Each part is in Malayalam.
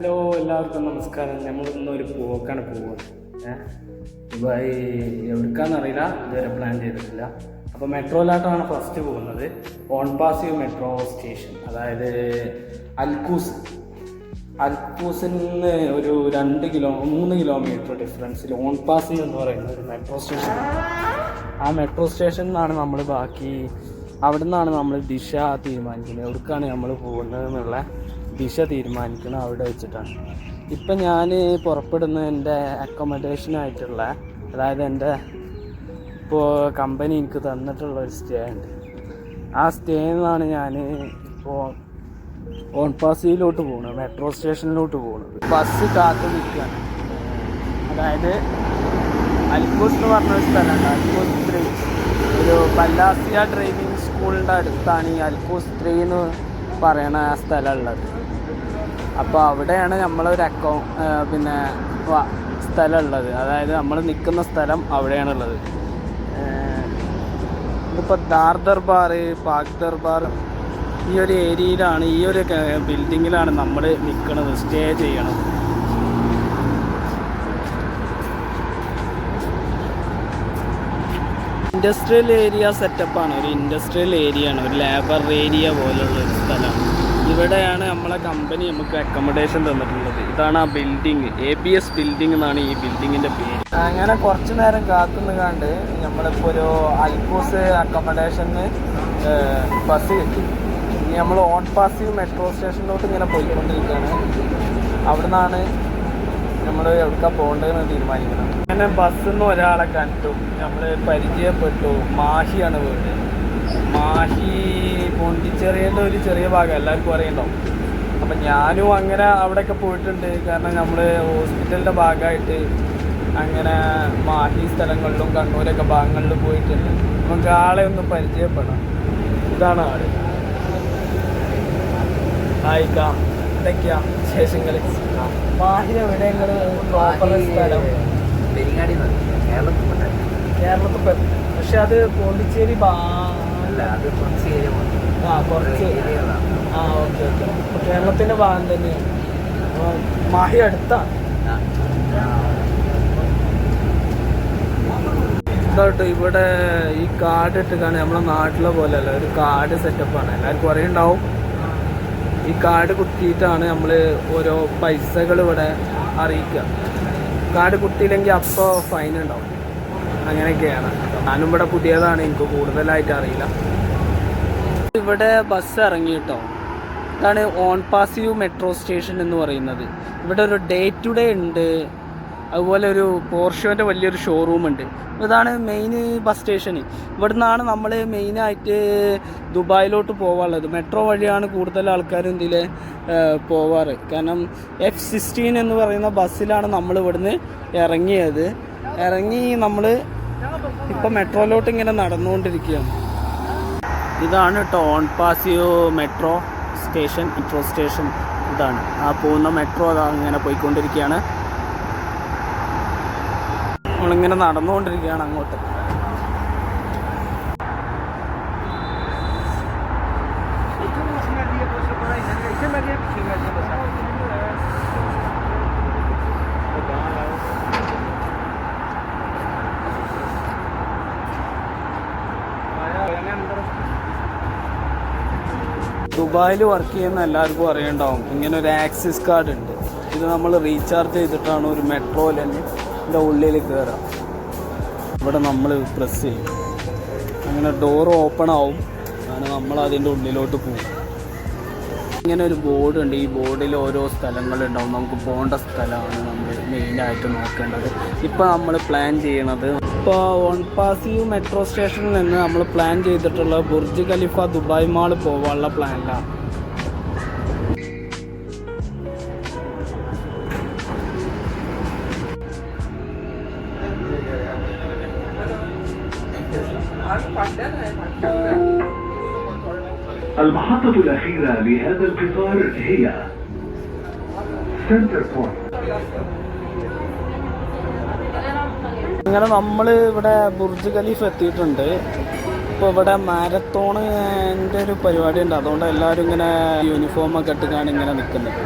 ഹലോ എല്ലാവർക്കും നമസ്കാരം. നമ്മളിന്ന് ഒരു പോക്കാണ് ഏഹ് ദുബായ് എവിടുക്കാന്നറിയില്ല ഇതുവരെ പ്ലാൻ ചെയ്തിട്ടില്ല. അപ്പോൾ മെട്രോയിലായിട്ടാണ് ഫസ്റ്റ് പോകുന്നത്. ഓൺ പാസീവ് മെട്രോ സ്റ്റേഷൻ അതായത് അൽക്കൂസ്. അൽക്കൂസിൽ നിന്ന് ഒരു രണ്ട് കിലോ മൂന്ന് കിലോമീറ്റർ ഡിഫറൻസിൽ ഓൺ പാസീവ് എന്ന് പറയുന്ന ഒരു മെട്രോ സ്റ്റേഷൻ ആ മെട്രോ സ്റ്റേഷനിൽ നിന്നാണ് നമ്മൾ ബാക്കി അവിടെ നിന്നാണ് നമ്മൾ ദിശ തീരുമാനിക്കുന്നത്. എവിടേക്കാണ് നമ്മൾ പോകുന്നത് എന്നുള്ള ദിശ തീരുമാനിക്കണം അവിടെ വെച്ചിട്ടാണ്. ഇപ്പം ഞാൻ പുറപ്പെടുന്ന എന്റെ അക്കോമഡേഷനായിട്ടുള്ള അതായത് എന്റെ ഇപ്പോൾ കമ്പനി എനിക്ക് തന്നിട്ടുള്ള ഒരു സ്റ്റേ ഉണ്ട്. ആ സ്റ്റേ നിന്നാണ് ഞാൻ ഇപ്പോൾ ഓൺ പാസിയിലോട്ട് പോകുന്നത് മെട്രോ സ്റ്റേഷനിലോട്ട് പോകുന്നത് ബസ് കാത്തു നിൽക്കുകയാണ് അതായത് അൽക്കൂസ് എന്ന് പറഞ്ഞ ഒരു സ്ഥലമുണ്ട്. Al Quoz three. ഒരു പല്ലാസിയ ഡ്രൈവിംഗ് സ്കൂളിന്റെ അടുത്താണ് ഈ അൽക്കൂസ് ത്രീ എന്ന് പറയണ ആ സ്ഥലം ഉള്ളത് അപ്പോൾ അവിടെയാണ് നമ്മളൊരു അക്കൗണ്ട് പിന്നെ സ്ഥലമുള്ളത്. അതായത് നമ്മൾ നിൽക്കുന്ന സ്ഥലം അവിടെയാണുള്ളത്. ഇതിപ്പോൾ ദാർ ദർബാർ പാക് ദർബാർ ഈ ഒരു ഏരിയയിലാണ് ഈ ഒരു ബിൽഡിങ്ങിലാണ് നമ്മൾ നിൽക്കുന്നത് സ്റ്റേ ചെയ്യണം ഇൻഡസ്ട്രിയൽ ഏരിയ സെറ്റപ്പാണ് ഒരു ഇൻഡസ്ട്രിയൽ ഏരിയ ആണ് ഒരു ലേബർ ഏരിയ പോലുള്ള ഒരു സ്ഥലമാണ്. ഇവിടെയാണ് നമ്മളെ കമ്പനി നമുക്ക് അക്കോമഡേഷൻ തന്നിട്ടുള്ളത്. ഇതാണ് ആ building A B S building എന്നാണ് ഈ ബിൽഡിങ്ങിന്റെ പേര്. അങ്ങനെ കുറച്ചു നേരം കാത്തുനിന്ന് കണ്ട് നമ്മളിപ്പോൾ ഒരു അൽക്കോസ് അക്കോമഡേഷന് ബസ് കിട്ടി. ഇനി നമ്മൾ ഓൺ പാസീവ് മെട്രോ സ്റ്റേഷനിലോട്ട് ഇങ്ങനെ പോയിക്കൊണ്ടിരിക്കുകയാണ്. അവിടെ നിന്നാണ് നമ്മൾ എവിടെക്കാ പോകേണ്ടതെന്ന് തീരുമാനിക്കണം അങ്ങനെ ബസ്സിൽ നിന്ന് ഒരാളെ കണ്ടു. നമ്മൾ പരിചയപ്പെട്ടു. മാഹിയാണ് വീട്. മാഹി പോണ്ടിച്ചെറിയുടെ ഒരു ചെറിയ ഭാഗം എല്ലാവർക്കും അറിയണ്ടോ അപ്പം ഞാനും അങ്ങനെ അവിടെയൊക്കെ പോയിട്ടുണ്ട്. കാരണം നമ്മൾ ഹോസ്പിറ്റലിന്റെ ഭാഗമായിട്ട് അങ്ങനെ മാഹി സ്ഥലങ്ങളിലും കണ്ണൂരൊക്കെ ഭാഗങ്ങളിലും പോയിട്ടുണ്ട്. നമുക്ക് ആളെ ഒന്ന് പരിചയപ്പെടാം. ഇതാണ് ആൾ. ആയിക്കാം എന്തൊക്കെയാ വിശേഷങ്ങൾ മാഹി എവിടെയെങ്കിലും പ്രോപ്പർ സ്ഥലം? പെരിങ്ങാടി കേരളത്തിൽ കേരളത്തിൽ പക്ഷെ അത് പോണ്ടിച്ചേരി അല്ല അത് കുറച്ച് ഏരിയ ആ കുറച്ച്. ആ ഓക്കെ ഓക്കെ. അപ്പോൾ കേരളത്തിന്റെ ഭാഗം തന്നെയാണ് അപ്പോൾ മാഹി ഇതാട്ടോ ഇവിടെ ഈ കാട് ഇട്ടിട്ടാണ് നമ്മളെ നാട്ടിലെ പോലെയല്ല ഒരു കാർഡ് സെറ്റപ്പാണ് എല്ലാവർക്കും ഉണ്ടാവും ഈ കാട് കുത്തിയിട്ടാണ് നമ്മൾ ഓരോ പൈസകൾ ഇവിടെ അറിയിക്കുക. കാട് കുത്തിയില്ലെങ്കിൽ അപ്പോൾ ഫൈൻ ഉണ്ടാവും. അങ്ങനെയൊക്കെയാണ്. ഞാനും ഇവിടെ പുതിയതാണ് എനിക്ക് കൂടുതലായിട്ട് അറിയില്ല. ഇവിടെ ബസ് ഇറങ്ങി കേട്ടോ. ഇതാണ് ഓൺ പാസീവ് മെട്രോ സ്റ്റേഷൻ എന്ന് പറയുന്നത്. ഇവിടെ ഒരു ഡേ ടു ഡേ ഉണ്ട്. അതുപോലെ ഒരു പോർഷോന്റെ വലിയൊരു ഷോറൂം ഉണ്ട്. ഇതാണ് മെയിൻ ബസ് സ്റ്റേഷൻ ഇവിടെ നിന്നാണ് നമ്മൾ മെയിനായിട്ട് ദുബായിലോട്ട് പോകാനുള്ളത് മെട്രോ വഴിയാണ് കൂടുതൽ ആൾക്കാരും ഇതിൽ പോവാറ്. കാരണം എഫ് സിക്സ്റ്റീൻ എന്ന് പറയുന്ന ബസ്സിലാണ് നമ്മൾ ഇവിടുന്ന് ഇറങ്ങിയത്. ഇറങ്ങി നമ്മൾ ഇപ്പം മെട്രോയിലോട്ട് ഇങ്ങനെ നടന്നുകൊണ്ടിരിക്കുകയാണ്. ഇതാണ് Onpassive metro station metro station ഇതാണ്. ആ പോകുന്ന മെട്രോ അതാ ഇങ്ങനെ പോയിക്കൊണ്ടിരിക്കുകയാണ്. നമ്മളിങ്ങനെ നടന്നുകൊണ്ടിരിക്കുകയാണ് അങ്ങോട്ട്. ദുബായിൽ വർക്ക് ചെയ്യുന്ന എല്ലാവർക്കും അറിയണ്ടാവും. ഇങ്ങനെ ഒരു ആക്സിസ് കാർഡ് ഉണ്ട്. ഇത് നമ്മൾ റീചാർജ് ചെയ്തിട്ടാണ് ഒരു മെട്രോയിൽ തന്നെ ഇതിന്റെ ഉള്ളിൽ കയറുക ഇവിടെ നമ്മൾ പ്രസ് ചെയ്യും. അങ്ങനെ ഡോർ ഓപ്പൺ ആവും. അങ്ങനെ നമ്മൾ അതിന്റെ ഉള്ളിലോട്ട് പോകും ഇങ്ങനെ ഒരു ബോർഡ് ഉണ്ട്. ഈ ബോർഡിൽ ഓരോ സ്ഥലങ്ങളുണ്ടാവും. നമുക്ക് പോകേണ്ട സ്ഥലമാണ് നമ്മൾ മെയിനായിട്ട് നോക്കേണ്ടത് ഇപ്പോൾ നമ്മൾ പ്ലാൻ ചെയ്യണത് ഇപ്പോൾ ഓൺ പാസീവ് മെട്രോ സ്റ്റേഷനിൽ നിന്ന് നമ്മൾ പ്ലാൻ ചെയ്തിട്ടുള്ള ബുർജ് ഖലീഫ ദുബായ് മാൾ പോകാനുള്ള പ്ലാനിലാണ് المحطة الأخيرة لهذا القطار هي سنتر بوينت അങ്ങനെ നമ്മൾ ഇവിടെ ബുർജ് ഖലീഫ് എത്തിയിട്ടുണ്ട്. ഇപ്പോൾ ഇവിടെ മാരത്തോണിന്റെ ഒരു പരിപാടി ഉണ്ട് അതുകൊണ്ട് എല്ലാവരും ഇങ്ങനെ യൂണിഫോമൊക്കെ ഇട്ടിട്ടാണ് ഇങ്ങനെ നിൽക്കുന്നത്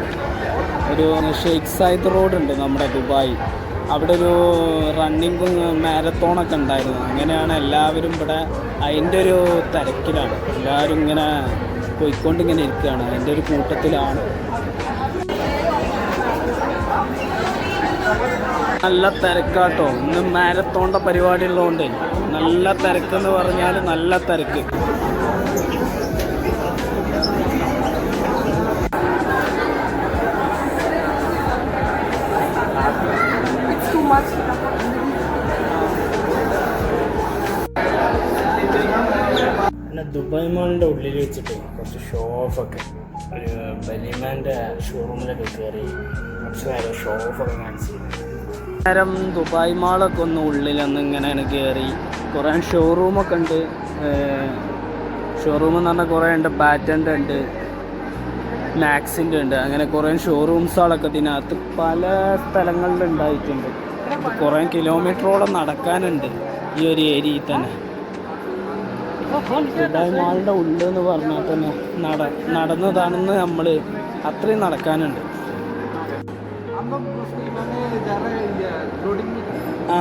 ഒരു ഷെയ്ഖ് സായിദ് റോഡ് ഉണ്ട് നമ്മുടെ ദുബായ്. അവിടെ ഒരു റണ്ണിങ്ങും മാരത്തോണൊക്കെ ഉണ്ടായിരുന്നു. അങ്ങനെയാണ് എല്ലാവരും ഇവിടെ അതിന്റെ ഒരു തിരക്കിലാണ്. എല്ലാവരും ഇങ്ങനെ പോയിക്കൊണ്ട് ഇങ്ങനെ ഇരിക്കുകയാണ്. അതിന്റെ ഒരു കൂട്ടത്തിലാണ്. നല്ല തിരക്കാട്ടോ. ഇന്ന് മാരത്തോണ്ട പരിപാടി ഉള്ളതുകൊണ്ട്. നല്ല തിരക്കെന്ന് പറഞ്ഞാൽ നല്ല തിരക്ക്. ദുബായ് മാളിന്റെ ഉള്ളിൽ വെച്ചിട്ട് കുറച്ച് ഷോ ഓഫൊക്കെ ഒരു ബലിമാന്റെ ഷോറൂമിലൊക്കെ കയറി കുറച്ച് നേരം ഷോ ഓഫൊക്കെ കാണിച്ചു നേരം ദുബായ് മാളൊക്കെ ഒന്ന് ഉള്ളിലൊന്ന് ഇങ്ങനെ കയറി കുറേ. ഷോറൂമൊക്കെ ഉണ്ട്. ഷോറൂം എന്ന് പറഞ്ഞാൽ കുറേ ഉണ്ട്. ബാറ്റന്റെ ഉണ്ട്. മാക്സിന്റെ ഉണ്ട്. അങ്ങനെ കുറേ ഷോറൂംസുകളൊക്കെ ഇതിനകത്ത് പല സ്ഥലങ്ങളിൽ ഉണ്ടായിട്ടുണ്ട്. കുറേ കിലോമീറ്ററോളം നടക്കാനുണ്ട് ഈ ഒരു ഏരിയയിൽ തന്നെ. ദുബായ് മാളിന്റെ ഉള്ളെന്ന് പറഞ്ഞാൽ തന്നെ നട നടന്നതാണെന്ന് നമ്മൾ അത്രയും നടക്കാനുണ്ട്. ആ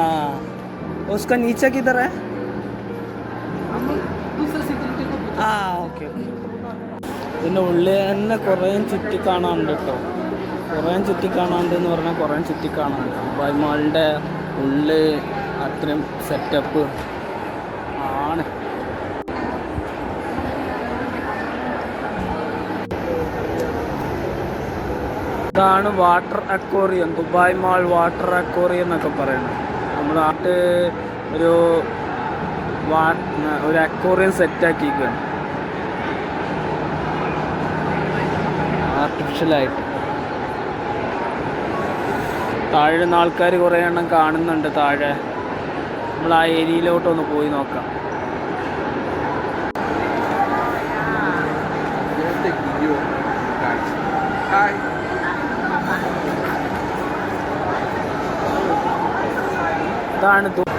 उसका नीचे किधर है ആ ഓക്കെ ഓക്കെ പിന്നെ ഉള്ളിൽ തന്നെ കുറേ ചുറ്റി കാണാനുണ്ട് കേട്ടോ കുറേ ചുറ്റി കാണാനുണ്ട് എന്ന് പറഞ്ഞാൽ കുറേ ചുറ്റി കാണാനുണ്ട് ദുബായ് മാളിൻ്റെ ഉള്ളിൽ അത്രയും സെറ്റപ്പ് ഇതാണ് water aquarium Dubai mall water aquarium എന്നൊക്കെ പറയുന്നത്. നമ്മുടെ നാട്ട് ഒരു വാ ഒരു അക്വോറിയം സെറ്റാക്കിയിരിക്കുകയാണ് ആർട്ടിഫിഷ്യലായിട്ട് താഴെ നിന്ന് ആൾക്കാർ കുറേ എണ്ണം കാണുന്നുണ്ട് താഴെ. നമ്മൾ ആ ഏരിയയിലോട്ടൊന്ന് പോയി നോക്കാം. ഇതാണ് കാണുന്നു